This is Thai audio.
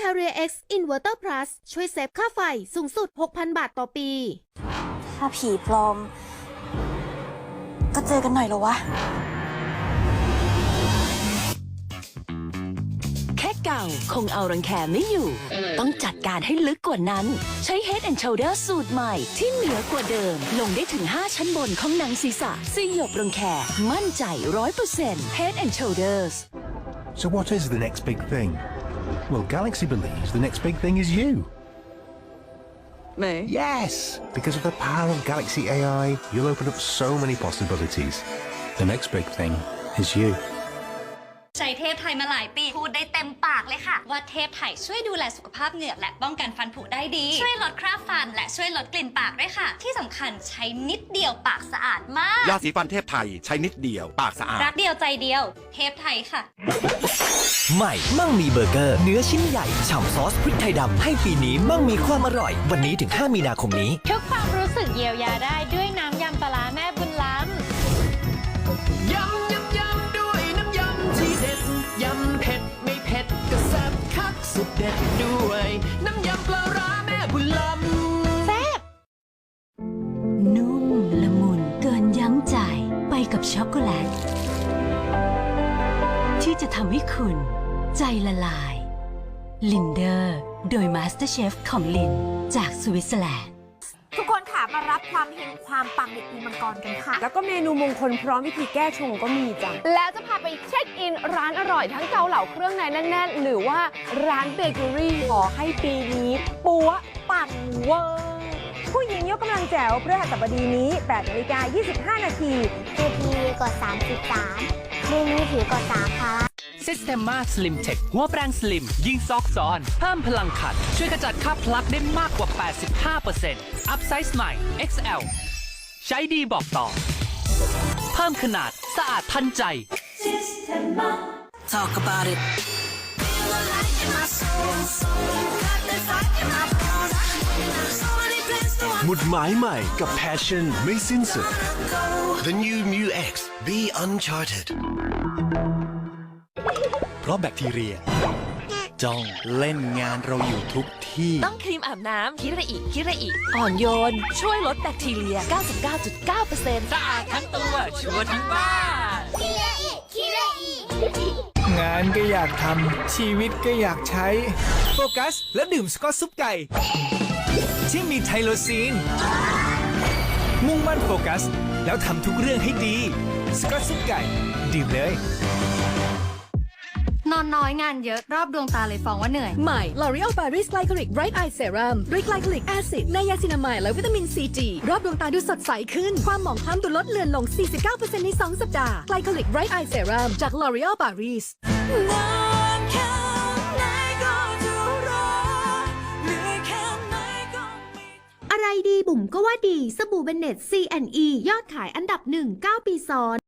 Carrier X Inverter Plus ช่วยเซฟค่าไฟสูงสุด 6,000 บาทต่อปี ถ้าผีปลอม ก็เจอกันหน่อยเหรอวะ แค่เก่าคงเอารังแคไม่อยู่ ต้องจัดการให้ลึกกว่านั้น ใช้ Head and Shoulder สูตรใหม่ที่เหนือกว่าเดิม ลงได้ถึง 5 ชั้นบนของหนังศีรษะสยบรังแคมั่นใจ 100% Head and Shoulders So, what is the next big thing? Well, Galaxy believes the next big thing is you. Me? Yes! Because of the power of Galaxy AI, you'll open up so many possibilities. The next big thing is you. ใช้เทพไทยมาหลายปี พูดได้เต็มปากเลยค่ะ ว่าเทพไทยช่วยดูแลสุขภาพเหงือกและป้องกันฟันผุได้ดี ช่วยลดคราบฟัน และช่วยลดกลิ่นปากด้วยค่ะ ที่สำคัญใช้นิดเดียวปากสะอาดมาก ยาสีฟันเทพไทยใช้นิดเดียวปากสะอาด รักเดียวใจเดียว เทพไทยค่ะ ใหม่มั่งมีเบอร์เกอร์ เนื้อชิ้นใหญ่ฉ่ำซอสพริกไทยดำให้ปีนี้มั่งมีความอร่อย วันนี้ถึง 5 มีนาคมนี้ทุกความรู้สึกเยียวยาได้ด้วย ที่จะทำให้คุณ ใจละลาย ลินเดอร์ โดยมาสเตอร์เชฟของลิน จากสวิตเซอร์แลนด์ ทุกคนค่ะมารับความเฮงความปังในปีมังกรกันค่ะ แล้วก็เมนูมงคลพร้อมวิธีแก้ชงก็มีจ้ะแล้วจะพาไปเช็คอินร้านอร่อยทั้งเกาเหลาเครื่องในแน่นๆ หรือว่าร้านเบเกอรี่ขอให้ปีนี้ปัวปังเวอร์ผู้หญิงยกกำลังแจ๋วเพื่อหัสบดีนี้8นาฬิกา25 นาทีเอทีกด33 ดูมือถือกด3ค่ะ Systema Slim Tech หัวแปรงสลิม ยิงซอกซอน เพิ่มพลังขัด ช่วยกระจัดคราบพลักได้มากกว่า 85%อัพไซส์ใหม่ XL ใช้ดีบอกต่อ เพิ่มขนาดสะอาดทันใจ Talk about it หมุดหมายใหม่กับ Passion ไม่สิ้นสุด The new Mu X Be Uncharted เพราะแบคทีเรียจ้องเล่นงานเราอยู่ทุกที่ ต้องครีมอาบน้ำคิระอิคิระอิอ่อนโยน ช่วยลดแบคทีเรีย 99.9%สะอาดทั้งตัว ชัวร์ทั้งบ้านงานก็อยากทำชีวิตก็อยากใช้ โฟกัส และดื่มสกอตซุปไก่ ที่มีไทโลซีน มุ่งมั่นโฟกัส แล้วทำทุกเรื่องให้ดี สกอตซุปไก่ ดื่มเลย นอนน้อยงานเยอะรอบดวงตาเลยฟ้องว่าเหนื่อย ใหม่ L'Oreal Paris Glycolic Bright Eye Serum ด้วย Glycolic Acid ไนยาซินามายและวิตามินซีจีรอบดวงตาดูสดใสขึ้น ความหมองคล้ำดูลดเลือนลง 49%ใน 2 สัปดาห์ Glycolic Bright Eye Serum จาก L'Oreal Paris อะไรดีบุ๋มก็ว่าดี สบู่เบนเน็ต C&E ยอดขายอันดับหนึ่ง9ปีซ้อน